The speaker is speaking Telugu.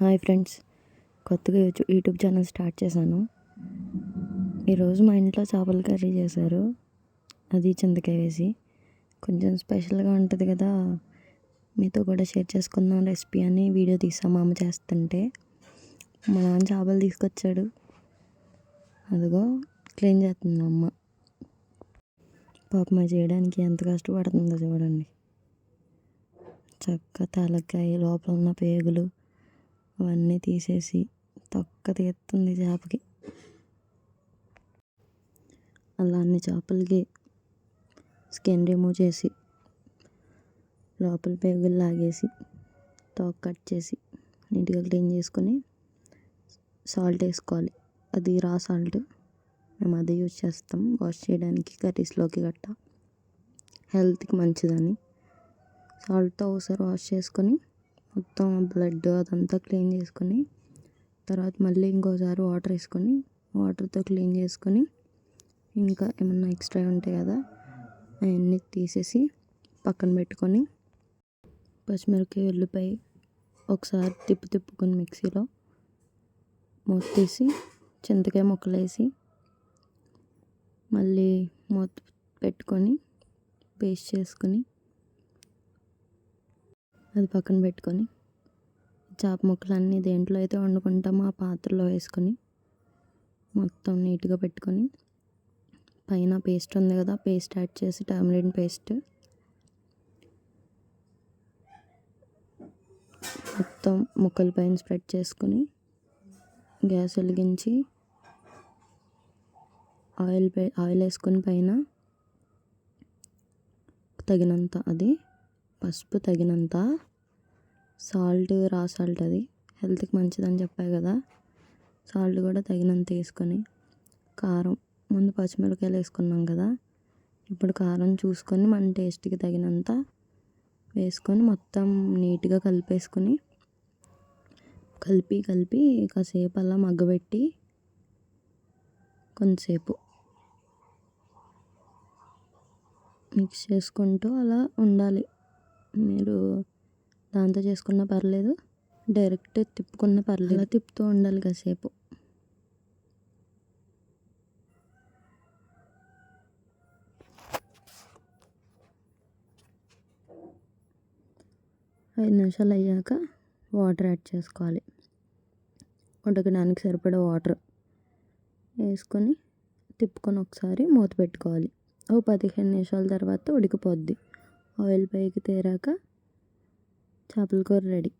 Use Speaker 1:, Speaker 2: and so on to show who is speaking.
Speaker 1: Hi friends. కొత్తగా యూట్యూబ్ ఛానల్ స్టార్ట్ చేశాను. ఈరోజు మా ఇంట్లో చేపల కర్రీ చేశారు. అది చింతకాయ వేసి. కొంచెం స్పెషల్గా ఉంటుంది కదా. మీతో కూడా షేర్ చేసుకుందాం రెసిపీ అని వీడియో తీసాం మా అమ్మ చేస్తుంటే. మా నాన్న చేపలు తీసుకొచ్చాడు. అదిగో క్లీన్ చేస్తుంది మా అమ్మ. పాపం చేయడానికి ఎంత కష్టపడుతుందో చూడండి. చక్క తలకాయ లోపల ఉన్న పేగులు అవన్నీ తీసేసి తొక్క తీస్తుంది చేపకి. అలా అన్ని చేపలకి స్కిన్ రిమూవ్ చేసి లోపల పేగులు లాగేసి తోక కట్ చేసి నీట్గా క్లీన్ చేసుకొని సాల్ట్ వేసుకోవాలి. అది రా సాల్ట్. మేము అదే యూజ్ చేస్తాం. వాష్ చేయడానికి కర్రీస్లోకి గట్ట. హెల్త్కి మంచిదని. సాల్ట్తో ఒకసారి వాష్ చేసుకొని మొత్తం బ్లడ్ అదంతా క్లీన్ చేసుకొని తర్వాత మళ్ళీ ఇంకోసారి వాటర్ వేసుకొని వాటర్తో క్లీన్ చేసుకొని ఇంకా ఏమన్నా ఎక్స్ట్రా ఉంటాయి కదా అవన్నీ తీసేసి పక్కన పెట్టుకొని పచ్చిమిరపకాయ ఉల్లిపాయ ఒకసారి తిప్పు తిప్పుకొని మిక్సీలో మూత తీసి చింతకాయ ముక్కలు వేసి మళ్ళీ మూత పెట్టుకొని పేస్ట్ చేసుకొని అది పక్కన పెట్టుకొని చేప ముక్కలు అన్నీ దేంట్లో అయితే వండుకుంటామో ఆ పాత్రలో వేసుకొని మొత్తం నీట్గా పెట్టుకొని పైన పేస్ట్ ఉంది కదా పేస్ట్ యాడ్ చేసి టామరిన్ పేస్ట్. మొత్తం ముక్కల పైన స్ప్రెడ్ చేసుకొని గ్యాస్ వెలిగించి ఆయిల్ ఆయిల్ వేసుకొని పైన తగినంత అది పసుపు తగినంత సాల్ట్ రా సాల్ట్ అది. హెల్త్కి మంచిదని చెప్పాయి కదా. సాల్ట్ కూడా తగినంత వేసుకొని కారం ముందు పచ్చిమిరపకాయలు వేసుకున్నాం కదా. ఇప్పుడు కారం చూసుకొని మన టేస్ట్కి తగినంత వేసుకొని మొత్తం నీట్గా కలిపేసుకొని కలిపి కలిపి కాసేపు అలా మగ్గబెట్టి కొంతసేపు మిక్స్ చేసుకుంటూ అలా ఉండాలి. మీరు దాంతో చేసుకున్నా పర్లేదు. డైరెక్ట్ తిప్పుకున్న పర్లేదు. తిప్పుతూ ఉండాలి కాసేపు. ఐదు నిమిషాలు అయ్యాక వాటర్ యాడ్ చేసుకోవాలి. ఉడకడానికి సరిపడే వాటర్ వేసుకొని తిప్పుకొని ఒకసారి మూత పెట్టుకోవాలి. ఓ పదిహేను నిమిషాల తర్వాత ఉడికిపోద్ది. ఆయిల్ పైకి తేరాక చేపల కూర రెడీ.